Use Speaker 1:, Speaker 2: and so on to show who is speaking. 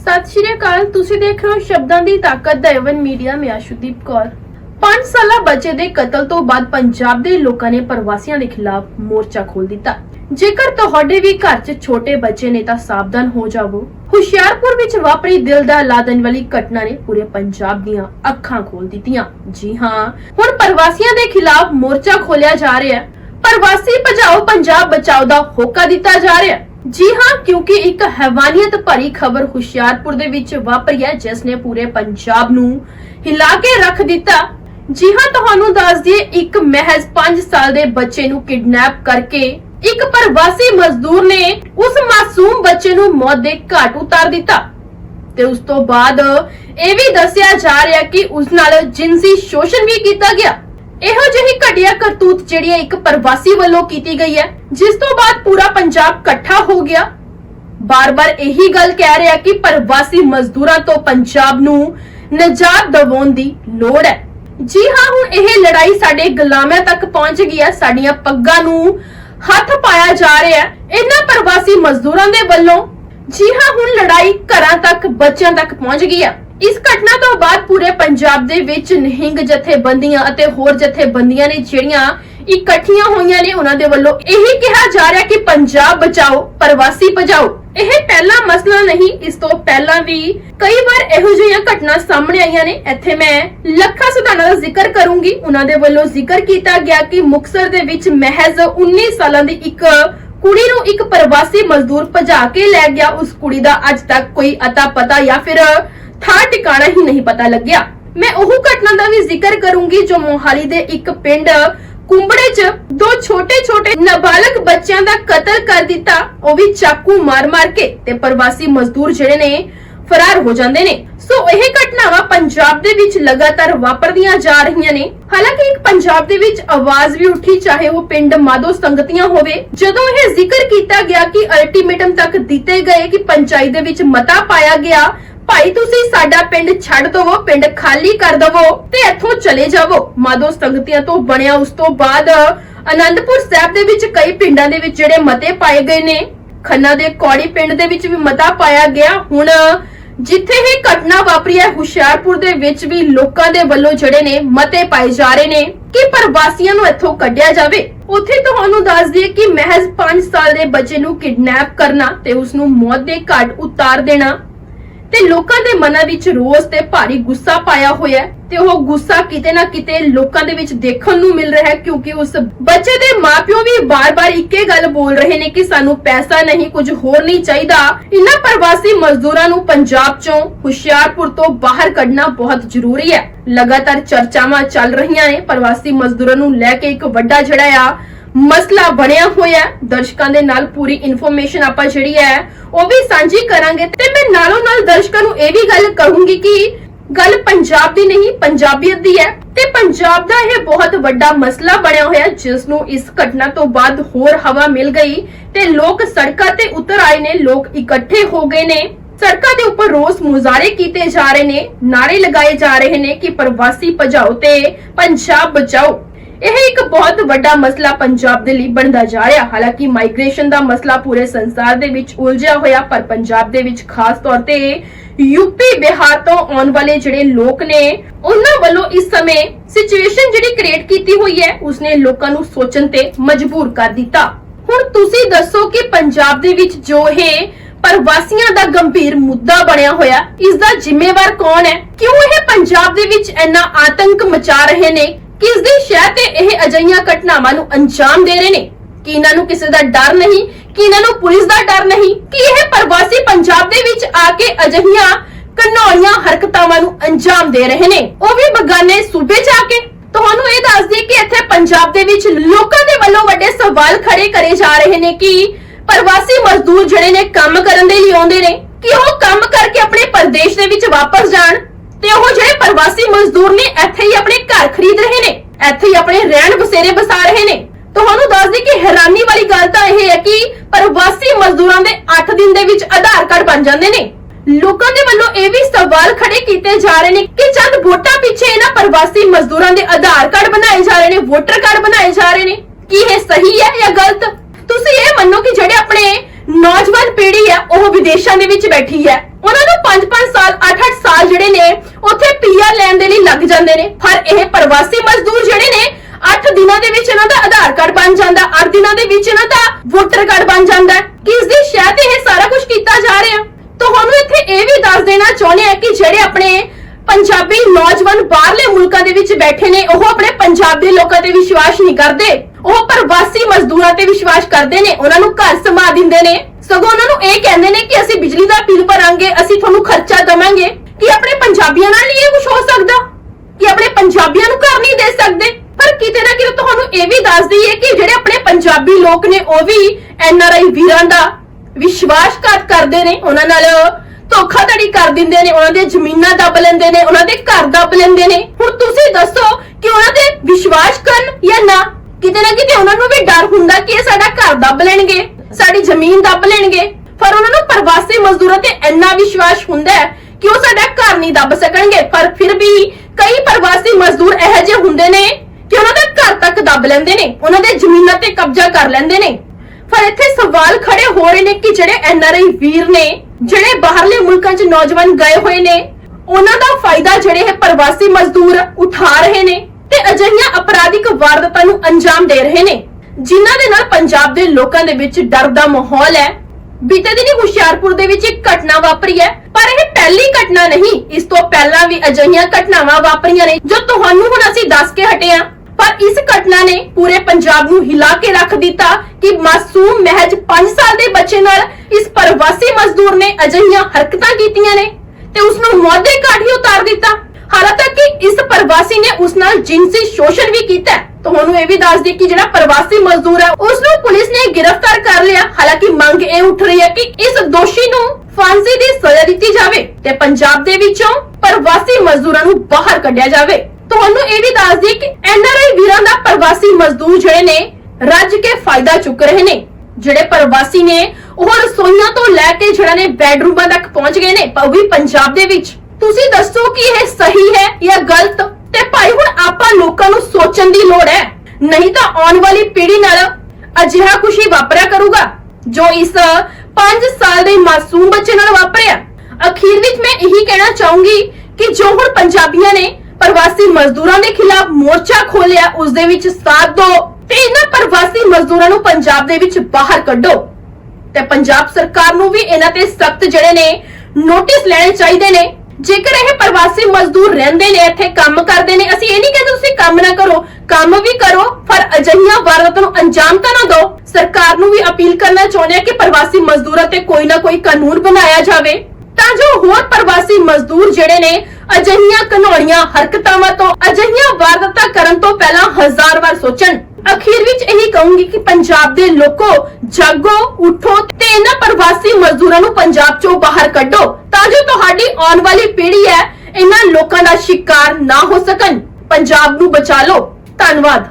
Speaker 1: ਸਤਿ ਸ਼੍ਰੀ ਅਕਾਲ, ਤੁਸੀਂ ਦੇਖ ਰਹੇ ਹੋ ਸ਼ਬਦਾਂ ਦੀ ਤਾਕਤ ਦਾ ਏਵਨ ਮੀਡੀਆ, ਮੈਂ ਆਸ਼ੂਦੀਪ ਕੌਰ। 5 ਸਾਲਾ ਬੱਚੇ ਦੇ ਕਤਲ ਤੋਂ ਬਾਅਦ ਪੰਜਾਬ ਦੇ ਲੋਕਾਂ ਨੇ ਪ੍ਰਵਾਸੀਆਂ ਦੇ ਖਿਲਾਫ ਮੋਰਚਾ ਖੋਲ ਦਿੱਤਾ। ਜੇਕਰ ਤੁਹਾਡੇ ਵੀ ਘਰ 'ਚ ਛੋਟੇ ਬੱਚੇ ਨੇ ਤਾਂ ਸਾਵਧਾਨ ਹੋ ਜਾਵੋ। ਹੁਸ਼ਿਆਰਪੁਰ ਵਿੱਚ ਵਾਪਰੀ ਦਿਲ ਦਾ ਲਾ ਵਾਲੀ ਘਟਨਾ ਨੇ ਪੂਰੇ ਪੰਜਾਬ ਦੀਆਂ ਅੱਖਾਂ ਖੋਲ ਦਿੱਤੀਆਂ। ਜੀ ਹਾਂ, ਹੁਣ ਪ੍ਰਵਾਸੀਆਂ ਦੇ ਖਿਲਾਫ ਮੋਰਚਾ ਖੋਲਿਆ ਜਾ ਰਿਹਾ ਹੈ। ਪ੍ਰਵਾਸੀ ਭਜਾਓ, ਪੰਜਾਬ ਬਚਾਓ ਦਾ ਹੋਕਾ ਦਿੱਤਾ ਜਾ ਰਿਹਾ ਹੈ। ਜੀ ਹਾਂ, ਕਿਉਂਕਿ ਇੱਕ ਹੈਵਾਨੀਅਤ ਭਰੀ ਖਬਰ ਹੁਸ਼ਿਆਰਪੁਰ ਦੇ ਵਿੱਚ ਵਾਪਰੀ ਹੈ, ਜਿਸ ਨੇ ਪੂਰੇ ਪੰਜਾਬ ਨੂੰ ਹਿਲਾ ਕੇ ਰੱਖ ਦਿੱਤਾ। ਜੀ ਹਾਂ, ਤੁਹਾਨੂੰ ਦੱਸ ਦਈਏ, ਇੱਕ ਮਹਿਜ਼ 5 ਸਾਲ ਦੇ ਬੱਚੇ ਨੂੰ ਕਿਡਨੈਪ ਕਰਕੇ ਇੱਕ ਪ੍ਰਵਾਸੀ ਮਜ਼ਦੂਰ ਨੇ ਉਸ ਮਾਸੂਮ ਬੱਚੇ ਨੂੰ ਮੌਤ ਦੇ ਘਾਟ ਉਤਾਰ ਦਿੱਤਾ। ਤੇ ਉਸ ਤੋਂ ਬਾਅਦ ਇਹ ਵੀ ਦੱਸਿਆ ਜਾ ਰਿਹਾ ਕਿ ਉਸ ਨਾਲ ਜਿੰਸੀ ਸ਼ੋਸ਼ਣ ਵੀ ਕੀਤਾ ਗਿਆ। ਇਹੋ ਜਿਹੀ ਘਟੀਆ ਕਰਤੂਤ ਜਿਹੜੀ ਹੈ ਇੱਕ ਪ੍ਰਵਾਸੀ ਵੱਲੋਂ ਕੀਤੀ ਗਈ ਹੈ, ਜਿਸ ਤੋਂ ਬਾਅਦ ਪੂਰਾ ਪੰਜਾਬ ਇਕੱਠਾ ਹੋ ਗਿਆ। ਬਾਰ-ਬਾਰ ਇਹੀ ਗੱਲ ਕਹਿ ਰਿਹਾ ਕਿ ਪ੍ਰਵਾਸੀ ਮਜ਼ਦੂਰਾਂ ਤੋਂ ਪੰਜਾਬ ਨੂੰ ਨਜਾਤ ਦਿਵਾਉਣ ਦੀ ਲੋੜ ਹੈ। ਜੀ ਹਾਂ, ਹੁਣ ਇਹ ਲੜਾਈ ਸਾਡੇ ਗੁਲਾਮਾਂ ਤੱਕ ਪਹੁੰਚ ਗਈ ਹੈ, ਸਾਡੀਆਂ ਪੱਗਾਂ ਨੂੰ ਹੱਥ ਪਾਇਆ ਜਾ ਰਿਹਾ ਹੈ, ਇਹਨਾਂ ਪ੍ਰਵਾਸੀ ਮਜ਼ਦੂਰਾਂ ਦੇ ਵੱਲੋਂ। ਜੀ ਹਾਂ, ਹੁਣ ਲੜਾਈ ਘਰਾਂ ਤੱਕ, ਬੱਚਿਆਂ ਤੱਕ ਪਹੁੰਚ ਗਈ ਹੈ। ਇਸ ਘਟਨਾ ਤੋਂ ਬਾਅਦ ਪੂਰੇ ਪੰਜਾਬ ਦੇ ਵਿੱਚ ਨਿਹੰਗ ਜਥੇਬੰਦੀਆਂ ਅਤੇ ਹੋਰ ਜਥੇਬੰਦੀਆਂ ਨੇ ਜਿਹੜੀਆਂ ਇਕੱਠੀਆਂ ਹੋਈਆਂ ਨੇ, ਉਹਨਾਂ ਦੇ ਵੱਲੋਂ ਇਹੀ ਕਿਹਾ ਜਾ ਰਿਹਾ ਕਿ ਪੰਜਾਬ ਬਚਾਓ, ਪ੍ਰਵਾਸੀ ਭਜਾਓ ਇਹ ਪਹਿਲਾ ਮਸਲਾ ਨਹੀਂ, ਇਸ ਤੋਂ ਪਹਿਲਾਂ ਵੀ ਕਈ ਵਾਰ ਇਹੋ ਜਿਹੀਆਂ ਘਟਨਾ ਸਾਹਮਣੇ ਆਈਆਂ ਨੇ। ਇੱਥੇ ਮੈਂ ਲੱਖਾਂ ਸੁਧਾਣਾ ਦਾ ਜ਼ਿਕਰ ਕਰੂੰਗੀ। ਉਹਨਾਂ ਦੇ ਵੱਲੋਂ ਜ਼ਿਕਰ ਕੀਤਾ ਗਿਆ ਕਿ ਮੁਕਸਰ ਦੇ ਵਿੱਚ ਮਹਿਜ਼ 19 ਸਾਲਾਂ ਦੀ ਇੱਕ ਕੁੜੀ ਨੂੰ ਇੱਕ ਪ੍ਰਵਾਸੀ ਮਜ਼ਦੂਰ ਭਜਾ ਕੇ ਲੈ ਗਿਆ। ਉਸ ਕੁੜੀ ਦਾ ਅੱਜ ਤੱਕ ਕੋਈ ਅਤਾ ਪਤਾ ਜਾਂ ਫਿਰ ਥਾਂ ਟਿਕਾਣਾ ਹੀ ਨਹੀਂ ਪਤਾ ਲੱਗਿਆ। ਮੈਂ ਉਹ ਘਟਨਾ ਦਾ ਵੀ ਜ਼ਿਕਰ ਕਰੂੰਗੀ ਜੋ ਮੋਹਾਲੀ ਦੇ ਇੱਕ ਪਿੰਡ ਕੁੰਬੜੇ 'ਚ ਦੋ ਛੋਟੇ-ਛੋਟੇ ਨਾਬਾਲਗ ਬੱਚਿਆਂ ਦਾ ਕਤਲ ਕਰ ਦਿੱਤਾ। ਉਹ ਵੀ ਚਾਕੂ ਮਾਰ-ਮਾਰ ਕੇ ਤੇ ਪ੍ਰਵਾਸੀ ਮਜ਼ਦੂਰ ਜਿਹੜੇ ਨੇ, ਫਰਾਰ ਹੋ ਜਾਂਦੇ ਨੇ। ਸੋ ਇਹ ਘਟਨਾਵਾਂ ਪੰਜਾਬ ਦੇ ਵਿੱਚ ਲਗਾਤਾਰ ਵਾਪਰਦੀਆਂ ਜਾ ਰਹੀਆਂ ਨੇ। ਹਾਲਾਂਕਿ ਇੱਕ ਪੰਜਾਬ ਦੇ ਵਿੱਚ ਆਵਾਜ਼ ਵੀ ਉੱਠੀ, ਚਾਹੇ ਉਹ ਪਿੰਡ ਮਾਦੋ ਸੰਗਤੀਆਂ ਹੋਵੇ। ਜਦੋਂ ਇਹ ਜ਼ਿਕਰ ਕੀਤਾ ਗਿਆ ਕਿ ਅਲਟੀਮੇਟਮ ਤੱਕ ਦਿੱਤੇ ਗਏ ਕਿ ਪੰਚਾਇਤ ਦੇ ਵਿੱਚ ਮਤਾ ਪਾਇਆ ਗਿਆ ਭਾਈ ਤੁਸੀਂ ਸਾਡਾ ਪਿੰਡ ਛੱਡ ਦਵੋ, ਪਿੰਡ ਖਾਲੀ ਕਰ ਦਵੋ ਤੇ ਇੱਥੋਂ ਚਲੇ ਜਾਵੋ। ਮਾਧੋ ਸੰਗਤੀਆਂ ਤੋਂ ਬਣਿਆ ਉਸ ਤੋਂ ਬਾਅਦ ਅਨੰਦਪੁਰ ਸਾਹਿਬ ਦੇ ਵਿੱਚ ਕਈ ਪਿੰਡਾਂ ਦੇ ਵਿੱਚ ਜਿਹੜੇ ਮਤੇ ਪਾਏ ਗਏ ਨੇ। ਖੰਨਾ ਦੇ ਕੌੜੀ ਪਿੰਡ ਦੇ ਵਿੱਚ ਵੀ ਮਤਾ ਪਾਇਆ ਗਿਆ। ਹੁਣ ਜਿੱਥੇ ਇਹ ਘਟਨਾ ਵਾਪਰੀ ਹੈ, ਹੁਸ਼ਿਆਰਪੁਰ ਦੇ ਵਿੱਚ ਵੀ ਲੋਕਾਂ ਦੇ ਵੱਲੋਂ ਜਿਹੜੇ ਨੇ ਮਤੇ ਪਾਏ ਜਾ ਰਹੇ ਨੇ ਕਿ ਪ੍ਰਵਾਸੀਆਂ ਨੂੰ ਇੱਥੋਂ ਕੱਢਿਆ ਜਾਵੇ। ਉੱਥੇ ਤੁਹਾਨੂੰ ਦੱਸ ਦਈਏ ਕਿ ਮਹਿਜ਼ 5 ਸਾਲ ਦੇ ਬੱਚੇ ਨੂੰ ਕਿਡਨੈਪ ਕਰਨਾ ਤੇ ਉਸ ਨੂੰ ਮੌਤ ਦੇ ਘਾਟ ਉਤਾਰ ਦੇਣਾ। ਤੇ ਲੋਕਾਂ ਦੇ ਮਨਾਂ ਵਿੱਚ ਰੋਸ ਤੇ ਭਾਰੀ ਗੁੱਸਾ ਪਾਇਆ ਹੋਇਆ ਤੇ ਉਹ ਗੁੱਸਾ ਕਿਤੇ ਨਾ ਕਿਤੇ ਲੋਕਾਂ ਦੇ ਵਿੱਚ ਦੇਖਣ ਨੂੰ ਮਿਲ ਰਿਹਾ ਹੈ ਕਿਉਂਕਿ ਉਸ ਬੱਚੇ ਦੇ ਮਾਪਿਓ ਵੀ ਬਾਰ-ਬਾਰ ਇੱਕੇ ਗੱਲ ਬੋਲ ਰਹੇ ਨੇ ਕਿ ਸਾਨੂੰ ਪੈਸਾ ਨਹੀਂ, ਕੁਝ ਹੋਰ ਨਹੀਂ ਚਾਹੀਦਾ। ਇਨ੍ਹਾਂ ਪ੍ਰਵਾਸੀ ਮਜ਼ਦੂਰਾਂ ਨੂੰ ਪੰਜਾਬ ਚੋਂ ਹੁਸ਼ਿਆਰਪੁਰ ਤੋਂ ਬਾਹਰ ਕੱਢਣਾ ਬਹੁਤ ਜ਼ਰੂਰੀ ਹੈ। ਲਗਾਤਾਰ ਚਰਚਾਵਾਂ ਚੱਲ ਰਹੀਆਂ ਨੇ। ਪ੍ਰਵਾਸੀ ਮਜ਼ਦੂਰਾਂ ਨੂੰ ਲੈ ਕੇ ਇੱਕ ਵੱਡਾ ਜਿਹੜਾ ਆ ਮਸਲਾ ਬਣਿਆ ਹੋਇਆ ਦਰਸ਼ਕਾਂ ਦੇ ਨਾਲ ਪੂਰੀ ਇਨਫੋਰਮੇਸ਼ਨ ਆਪਾਂ ਜਿਹੜੀ ਹੈ ਉਹ ਵੀ ਸਾਂਝੀ ਕਰਾਂਗੇ। ਤੇ ਮੈਂ ਨਾਲੋਂ ਨਾਲ ਦਰਸ਼ਕਾਂ ਨੂੰ ਇਹ ਵੀ ਗੱਲ ਕਹੂੰਗੀ ਕਿ ਗੱਲ ਪੰਜਾਬ ਦੀ ਨਹੀਂ ਪੰਜਾਬੀਅਤ ਦੀ ਹੈ। ਤੇ ਪੰਜਾਬ ਦਾ ਇਹ ਬਹੁਤ ਵੱਡਾ ਮਸਲਾ ਬਣਿਆ ਹੋਇਆ ਹੈ, ਜਿਸ ਨੂੰ ਇਸ ਘਟਨਾ ਤੋਂ ਬਾਅਦ ਹੋਰ ਹਵਾ ਮਿਲ ਗਈ। ਤੇ ਲੋਕ ਸੜਕਾਂ ਤੇ ਉਤਰ ਆਏ ਨੇ ਲੋਕ ਇਕੱਠੇ ਹੋ ਗਏ ਨੇ। ਸੜਕਾਂ ਦੇ ਉੱਪਰ ਰੋਸ ਮੁਜ਼ਾਹਰੇ ਕੀਤੇ ਜਾ ਰਹੇ ਨੇ ਨਾਰੇ ਲਗਾਏ ਜਾ ਰਹੇ ਨੇ ਕਿ ਪ੍ਰਵਾਸੀ ਭਜਾਓ ਤੇ ਪੰਜਾਬ ਬਚਾਓ। ਇਹ ਇੱਕ ਬਹੁਤ ਵੱਡਾ ਮਸਲਾ ਪੰਜਾਬ ਦੇ ਲਈ ਬਣਦਾ ਜਾ ਰਿਹਾ। ਹਾਲਾਂਕਿ ਮਾਈਗ੍ਰੇਸ਼ਨ ਦਾ ਮਸਲਾ ਪੂਰੇ ਸੰਸਾਰ ਦੇ ਵਿੱਚ ਉਲਝਿਆ ਹੋਇਆ, ਪਰ ਪੰਜਾਬ ਦੇ ਵਿੱਚ ਖਾਸ ਤੌਰ ਤੇ ਯੂਪੀ ਬਿਹਾਰ ਤੋਂ ਆਉਣ ਵਾਲੇ ਜਿਹੜੇ ਲੋਕ ਨੇ, ਉਹਨਾਂ ਵੱਲੋਂ ਇਸ ਸਮੇਂ ਸਿਚੁਏਸ਼ਨ ਜਿਹੜੀ ਕ੍ਰੀਏਟ ਕੀਤੀ ਹੋਈ ਹੈ, ਉਸਨੇ ਲੋਕਾਂ ਨੂੰ ਸੋਚਣ ਤੇ ਮਜਬੂਰ ਕਰ ਦਿੱਤਾ। ਹੁਣ ਤੁਸੀਂ ਦੱਸੋ ਕਿ ਪੰਜਾਬ ਦੇ ਵਿੱਚ ਜੋ ਇਹ ਪ੍ਰਵਾਸੀਆਂ ਦਾ ਗੰਭੀਰ ਮੁੱਦਾ ਬਣਿਆ ਹੋਇਆ ਇਸ ਦਾ ਜ਼ਿੰਮੇਵਾਰ ਕੌਣ ਹੈ? ਕਿਉਂ ਇਹ ਪੰਜਾਬ ਦੇ ਵਿੱਚ ਇੰਨਾ ਆਤੰਕ ਮਚਾ ਰਹੇ ਨੇ? ਕਿਸ ਦੀ ਸ਼ਹਿ ਤੇ ਇਹ ਅਜਈਆਂ ਘਟਨਾਵਾਂ ਨੂੰ ਅੰਜਾਮ ਦੇ ਰਹੇ ਨੇ? ਕਿ ਇਹਨਾਂ ਨੂੰ ਕਿਸੇ ਦਾ ਡਰ ਨਹੀਂ? ਕਿ ਇਹਨਾਂ ਨੂੰ ਪੁਲਿਸ ਦਾ ਡਰ ਨਹੀਂ? ਕਿ ਇਹ ਪ੍ਰਵਾਸੀ ਪੰਜਾਬ ਦੇ ਵਿੱਚ ਆ ਕੇ ਅਜਈਆਂ ਘਨੌਲੀਆਂ ਹਰਕਤਾਂ ਨੂੰ ਅੰਜਾਮ ਦੇ ਰਹੇ ਨੇ? ਉਹ ਵੀ ਬਗਾਨੇ ਸੂਬੇ ਜਾ ਕੇ? ਤੁਹਾਨੂੰ ਇਹ ਦੱਸ ਦਈਏ ਕਿ ਇੱਥੇ ਪੰਜਾਬ ਦੇ ਵਿੱਚ ਲੋਕਾਂ ਦੇ ਵੱਲੋਂ ਵੱਡੇ ਸਵਾਲ ਖੜੇ ਕਰੇ ਜਾ ਰਹੇ ਨੇ ਕਿ ਪ੍ਰਵਾਸੀ ਮਜ਼ਦੂਰ ਜਿਹੜੇ ਨੇ ਕੰਮ ਕਰਨ ਦੇ ਲਈ ਆਉਂਦੇ ਨੇ, ਕਿ ਉਹ ਕੰਮ ਕਰਕੇ ਆਪਣੇ ਪ੍ਰਦੇਸ਼ ਦੇ ਵਿੱਚ ਵਾਪਸ ਜਾਣ? ਤੇ ਉਹ ਜਿਹੜੇ ਪ੍ਰਵਾਸੀ ਮਜ਼ਦੂਰ ਨੇ, ਇੱਥੇ ਹੀ ਆਪਣੇ ਘਰ ਖਰੀਦ ਰਹੇ ਨੇ, ਇੱਥੇ ਹੀ ਆਪਣੇ ਰਹਿਣ ਬਸੇਰੇ ਬਸਾ ਰਹੇ ਨੇ। ਤੁਹਾਨੂੰ ਦੱਸ ਦਈਏ ਕਿ ਹੈਰਾਨੀ ਵਾਲੀ ਗੱਲ ਤਾਂ ਇਹ ਹੈ ਕਿ ਪ੍ਰਵਾਸੀ ਮਜ਼ਦੂਰਾਂ ਦੇ 8 ਦਿਨ ਦੇ ਵਿੱਚ ਆਧਾਰ ਕਾਰਡ ਬਣ ਜਾਂਦੇ ਨੇ। ਲੋਕਾਂ ਦੇ ਵੱਲੋਂ ਇਹ ਵੀ ਸਵਾਲ ਖੜੇ ਕੀਤੇ ਜਾ ਰਹੇ ਨੇ ਕਿ ਚੰਦ ਵੋਟਾਂ ਪਿੱਛੇ ਇਹਨਾਂ ਪ੍ਰਵਾਸੀ ਮਜ਼ਦੂਰਾਂ ਦੇ ਆਧਾਰ ਕਾਰਡ ਬਣਾਏ ਜਾ ਰਹੇ ਨੇ, ਵੋਟਰ ਕਾਰਡ ਬਣਾਏ ਜਾ ਰਹੇ ਨੇ, ਕੀ ਇਹ ਸਹੀ ਹੈ ਜਾਂ ਗਲਤ? ਤੁਸੀਂ ਇਹ ਮੰਨੋ ਕਿ ਜਿਹੜੇ ਆਪਣੇ ਨੌਜਵਾਨ ਪੀੜ੍ਹੀ ਹੈ, ਉਹ ਵਿਦੇਸ਼ਾਂ ਦੇ ਵਿੱਚ ਬੈਠੀ ਹੈ। ਉਹਨਾਂ ਨੂੰ 5-5 ਸਾਲ 8-8 ਸਾਲ ਜਿਹੜੇ ਨੇ ਪੀਆਰ ਲੈਣ ਦੇ ਲਈ ਲੱਗ ਜਾਂਦੇ ਨੇ। ਪਰ ਇਹ ਪ੍ਰਵਾਸੀ ਮਜ਼ਦੂਰ ਜਿਹੜੇ ਨੇ 8 ਦਿਨਾਂ ਦੇ ਵਿੱਚ ਇਹਨਾਂ ਦਾ ਆਧਾਰ ਕਾਰਡ ਬਣ ਜਾਂਦਾ। 8 ਦਿਨਾਂ ਦੇ ਵਿੱਚ ਇਹਨਾਂ ਦਾ ਵੋਟਰ ਕਾਰਡ ਬਣ ਜਾਂਦਾ। ਹੈ। ਕਿ ਇਸ ਦੀ ਇਹ ਸਾਰਾ ਕੁਝ ਕੀਤਾ ਜਾ ਰਿਹਾ? ਤੁਹਾਨੂੰ ਇੱਥੇ ਇਹ ਵੀ ਦੱਸ ਦੇਣਾ ਚਾਹੁੰਦੇ ਆ ਕਿ ਜਿਹੜੇ ਆਪਣੇ ਪੰਜਾਬੀ ਨੌਜਵਾਨ ਬਾਹਰਲੇ ਮੁਲਕਾਂ ਦੇ ਵਿੱਚ ਬੈਠੇ ਨੇ, ਉਹ ਆਪਣੇ ਪੰਜਾਬੀ ਲੋਕਾਂ ਤੇ ਵਿਸ਼ਵਾਸ ਨਹੀਂ ਕਰਦੇ। ਉਹ ਪ੍ਰਵਾਸੀ ਮਜ਼ਦੂਰਾਂ ਤੇ ਵਿਸ਼ਵਾਸ ਕਰਦੇ ਨੇ। ਉਹਨਾਂ ਨੂੰ ਘਰ ਸਮਾ ਦਿੰਦੇ ਨੇ। ਸਗੋਂ ਉਹਨਾਂ ਨੂੰ ਇਹ ਕਹਿੰਦੇ ਨੇ ਕਿ ਅਸੀਂ ਬਿਜਲੀ ਦਾ ਬਿੱਲ ਭਰਾਂਗੇ, ਅਸੀਂ ਤੁਹਾਨੂੰ ਖਰਚਾ ਦਵਾਂਗੇ ਕਿ ਆਪਣੇ ਪੰਜਾਬੀਆਂ ਨਾਲ ਨਹੀਂ ਇਹ ਕੁਝ ਹੋ ਸਕਦਾ ਕਿ ਆਪਣੇ ਪੰਜਾਬੀਆਂ ਨੂੰ ਘਰ ਨਹੀਂ ਦੇ ਸਕਦੇ ਪਰ ਕਿਤੇ ਨਾ ਕਿਤੇ ਤੁਹਾਨੂੰ ਇਹ ਵੀ ਦੱਸ ਦਈਏ ਕਿ ਜਿਹੜੇ ਆਪਣੇ ਪੰਜਾਬੀ ਲੋਕ ਨੇ ਉਹ ਵੀ ਐਨਆਰਆਈ ਵੀਰਾਂ ਦਾ ਵਿਸ਼ਵਾਸਘਾਤ ਕਰਦੇ ਨੇ, ਉਹਨਾਂ ਨਾਲ ਧੋਖਾਧੜੀ ਕਰ ਦਿੰਦੇ ਨੇ, ਉਹਨਾਂ ਦੀਆਂ ਜ਼ਮੀਨਾਂ ਦੱਬ ਲੈਂਦੇ ਨੇ, ਉਹਨਾਂ ਦੇ ਘਰ ਦੱਬ ਲੈਂਦੇ ਨੇ। ਹੁਣ ਤੁਸੀਂ ਦੱਸੋ ਕਿ ਉਹਨਾਂ ਤੇ ਵਿਸ਼ਵਾਸ ਕਰਨ ਜਾਂ ਨਾ, ਕਿਤੇ ਨਾ ਕਿਤੇ ਉਹਨਾਂ ਨੂੰ ਵੀ ਡਰ ਹੁੰਦਾ ਕਿ ਇਹ ਸਾਡਾ ਘਰ ਦੱਬ ਲੈਣਗੇ, ਸਾਡੀ ਜ਼ਮੀਨ ਦੱਬ ਲੈਣਗੇ। ਪਰ ਉਹਨਾਂ ਨੂੰ ਪ੍ਰਵਾਸੀ ਮਜ਼ਦੂਰਾਂ ਤੇ ਇੰਨਾ ਵਿਸ਼ਵਾਸ ਹੁੰਦਾ ਹੈ ਕਿ ਉਹ ਸਾਡਾ ਘਰ ਨਹੀਂ ਦੱਬ ਸਕਣਗੇ। ਪਰ ਫਿਰ ਵੀ ਕਈ ਪ੍ਰਵਾਸੀ ਮਜ਼ਦੂਰ ਇਹੋ ਜਿਹੇ ਹੁੰਦੇ ਨੇ ਉਹਨਾਂ ਦਾ ਘਰ ਤੱਕ ਦੱਬ ਲੈਂਦੇ ਨੇ, ਉਹਨਾਂ ਦੇ ਜ਼ਮੀਨਾਂ ਤੇ ਕਬਜ਼ਾ ਕਰ ਲੈਂਦੇ ਨੇ। ਪਰ ਇੱਥੇ ਸਵਾਲ ਖੜੇ ਹੋ ਰਹੇ ਨੇ ਕਿ ਜਿਹੜੇ ਐਨਆਰਆਈ ਵੀਰ ਨੇ, ਜਿਹੜੇ ਬਾਹਰਲੇ ਮੁਲਕਾਂ 'ਚ ਨੌਜਵਾਨ ਗਏ ਹੋਏ ਨੇ, ਉਹਨਾਂ ਦਾ ਫਾਇਦਾ ਜਿਹੜੇ ਇਹ ਪ੍ਰਵਾਸੀ ਮਜ਼ਦੂਰ ਉਠਾ ਰਹੇ ਨੇ ਤੇ ਅਜਿਹੀਆਂ ਅਪਰਾਧਿਕ ਵਾਰਦਾਤਾਂ ਨੂੰ ਅੰਜਾਮ ਦੇ ਰਹੇ ਨੇ, ਜਿਨ੍ਹਾਂ ਦੇ ਨਾਲ ਪੰਜਾਬ ਦੇ ਲੋਕਾਂ ਦੇ ਵਿੱਚ ਡਰ ਦਾ ਮਾਹੌਲ ਹੈ। ਬੀਤੇ ਦਿਨੀ ਹੁਸ਼ਿਆਰਪੁਰ ਦੇ ਵਿੱਚ ਇੱਕ ਘਟਨਾ ਵਾਪਰੀ ਹੈ, ਪਰ ਇਹ ਪਹਿਲੀ ਘਟਨਾ ਨਹੀਂ, ਇਸ ਤੋਂ ਪਹਿਲਾਂ ਵੀ ਅਜਿਹੀਆਂ ਘਟਨਾਵਾਂ ਵਾਪਰੀਆਂ ਨੇ, ਜੋ ਤੁਹਾਨੂੰ ਹੁਣ ਅਸੀਂ ਦੱਸ ਕੇ ਹਟੇ ਹਾਂ। ਪਰ ਇਸ ਘਟਨਾ ਨੇ ਪੂਰੇ ਪੰਜਾਬ ਨੂੰ ਹਿਲਾ ਕੇ ਰੱਖ ਦਿੱਤਾ ਕਿ ਮਾਸੂਮ ਮਹਿਜ 5 ਸਾਲ ਦੇ ਬੱਚੇ ਨਾਲ ਇਸ ਪ੍ਰਵਾਸੀ ਮਜ਼ਦੂਰ ਨੇ ਅਜਿਹੀਆਂ ਹਰਕਤਾਂ ਕੀਤੀਆਂ ਨੇ ਤੇ ਉਸ ਨੂੰ ਮੌਤ ਦੇ ਘਾਟ ਹੀ ਉਤਾਰ ਦਿੱਤਾ। ਹਾਲਾਂਕਿ ਇਸ ਪ੍ਰਵਾਸੀ ਨੇ ਉਸ ਨਾਲ ਜਿਨਸੀ ਸ਼ੋਸ਼ਣ ਵੀ ਕੀਤਾ ਤੁਹਾਨੂੰ ਇਹ ਵੀ ਦੱਸ ਦਈਏ ਕਿ ਜਿਹੜਾ ਪ੍ਰਵਾਸੀ ਮਜ਼ਦੂਰ ਹੈ ਉਸ ਨੂੰ ਪੁਲਿਸ ਨੇ ਗ੍ਰਿਫਤਾਰ ਕਰ ਲਿਆ। ਹਾਲਾਂਕਿ ਮੰਗ ਇਹ ਉੱਠ ਰਹੀ ਹੈ ਕਿ ਇਸ ਦੋਸ਼ੀ ਨੂੰ ਫਾਂਸੀ ਦੀ ਸਜ਼ਾ ਦਿੱਤੀ ਜਾਵੇ ਤੇ ਪੰਜਾਬ ਦੇ ਵਿੱਚੋਂ ਪ੍ਰਵਾਸੀ ਮਜ਼ਦੂਰਾਂ ਨੂੰ ਬਾਹਰ ਕੱਢਿਆ ਜਾਵੇ। ਤੁਹਾਨੂੰ ਇਹ ਵੀ ਦੱਸ ਦਈਏ ਕਿ ਐਨਆਰਆਈ ਵੀਰਾਂ ਦਾ ਪ੍ਰਵਾਸੀ ਮਜ਼ਦੂਰ ਜਿਹੜੇ ਨੇ, ਰੱਜ ਕੇ ਫਾਇਦਾ ਚੁੱਕ ਰਹੇ ਨੇ। ਜਿਹੜੇ ਪ੍ਰਵਾਸੀ ਨੇ, ਉਹ ਰਸੋਈਆਂ ਤੋਂ ਲੈ ਕੇ ਜਿਹੜਾ ਨੇ ਬੈਡਰੂਮਾਂ ਤੱਕ ਪਹੁੰਚ ਗਏ ਨੇ ਉਹ ਵੀ ਪੰਜਾਬ ਦੇ ਵਿੱਚ। ਤੁਸੀਂ ਦੱਸੋ ਕਿ ਇਹ ਸਹੀ ਹੈ ਜਾਂ ਗਲਤ? ਤੇ ਭਾਈ, ਹੁਣ ਆਪਾਂ ਲੋਕਾਂ ਨੂੰ ਸੋਚਣ ਦੀ ਲੋੜ ਹੈ। ਨਹੀਂ ਤਾਂ ਆਉਣ ਵਾਲੀ ਪੀੜ੍ਹੀ ਨਾਲ ਅਜਿਹਾ ਕੁਛ ਹੀ ਵਾਪਰਿਆ ਕਰੂਗਾ, ਜੋ ਇਸ 5 ਸਾਲ ਦੇ ਮਾਸੂਮ ਬੱਚੇ ਨਾਲ ਵਾਪਰਿਆ। ਅਖੀਰ ਵਿੱਚ ਮੈਂ ਇਹੀ ਕਹਿਣਾ ਚਾਹੂੰਗੀ ਕਿ ਜੋ ਹੁਣ ਪੰਜਾਬੀਆਂ ਨੇ ਪ੍ਰਵਾਸੀ ਮਜ਼ਦੂਰਾਂ ਦੇ ਖਿਲਾਫ ਮੋਰਚਾ ਖੋਲਿਆ ਉਸ ਦੇ ਵਿੱਚ ਸਾਥ ਦਿਓ ਤੇ ਇਹਨਾਂ ਪ੍ਰਵਾਸੀ ਮਜ਼ਦੂਰਾਂ ਨੂੰ ਪੰਜਾਬ ਦੇ ਵਿੱਚ ਬਾਹਰ ਕੱਢੋ। ਤੇ ਪੰਜਾਬ ਸਰਕਾਰ ਨੂੰ ਵੀ ਇਹਨਾਂ ਤੇ ਸਖਤ ਜਿਹੜੇ ਨੇ ਨੋਟਿਸ ਲੈਣੇ ਚਾਹੀਦੇ ਨੇ। ਜੇਕਰ ਇਹ ਪ੍ਰਵਾਸੀ ਮਜ਼ਦੂਰ ਰਹਿੰਦੇ ਨੇ, ਇੱਥੇ ਕੰਮ ਕਰਦੇ ਨੇ, ਅਸੀਂ ਇਹ ਨਹੀਂ ਕਹਿੰਦੇ ਤੁਸੀਂ ਕੰਮ ਨਾ ਕਰੋ, ਕੰਮ ਵੀ ਕਰੋ, ਪਰ ਅਜਿਹੀਆਂ ਵਾਰਦਾਤਾਂ ਨੂੰ ਅੰਜਾਮ ਤਾਂ ਨਾ ਦਿਓ। ਸਰਕਾਰ ਨੂੰ ਵੀ ਅਪੀਲ ਕਰਨਾ ਚਾਹੁੰਦੇ ਆ ਕਿ ਪ੍ਰਵਾਸੀ ਮਜ਼ਦੂਰਾਂ ਤੇ ਕੋਈ ਨਾ ਕੋਈ ਕਾਨੂੰਨ ਬਣਾਇਆ ਜਾਵੇ। ਤਾਂ ਜੋ ਹੋਰ ਪ੍ਰਵਾਸੀ ਮਜ਼ਦੂਰ ਜਿਹੜੇ ਨੇ ਅਜਿਹੀਆਂ ਘਨੌਣੀਆਂ ਹਰਕਤਾਂ ਤੋਂ, ਅਜਿਹੀਆਂ ਵਾਰਦਾਤਾਂ ਕਰਨ ਤੋਂ ਪਹਿਲਾਂ ਹਜ਼ਾਰ ਵਾਰ ਸੋਚਣ। ਅਖੀਰ ਵਿੱਚ ਇਹੀ ਕਹੂੰਗੀ ਕਿ ਪੰਜਾਬ ਦੇ ਲੋਕੋ, ਜਾਗੋ, ਉਠੋ ਤੇ ਇਹਨਾਂ ਪ੍ਰਵਾਸੀ ਮਜ਼ਦੂਰਾਂ ਨੂੰ ਪੰਜਾਬ ਚੋਂ ਬਾਹਰ ਕੱਢੋ, ਤਾਂ ਜੋ ਤੁਹਾਡੀ ਆਉਣ ਵਾਲੀ ਪੀੜ੍ਹੀ ਹੈ, ਇਹਨਾਂ ਲੋਕਾਂ ਦਾ ਸ਼ਿਕਾਰ ਨਾ ਹੋ ਸਕਣ। ਪੰਜਾਬ ਨੂੰ ਬਚਾ ਲਓ। ਧੰਨਵਾਦ।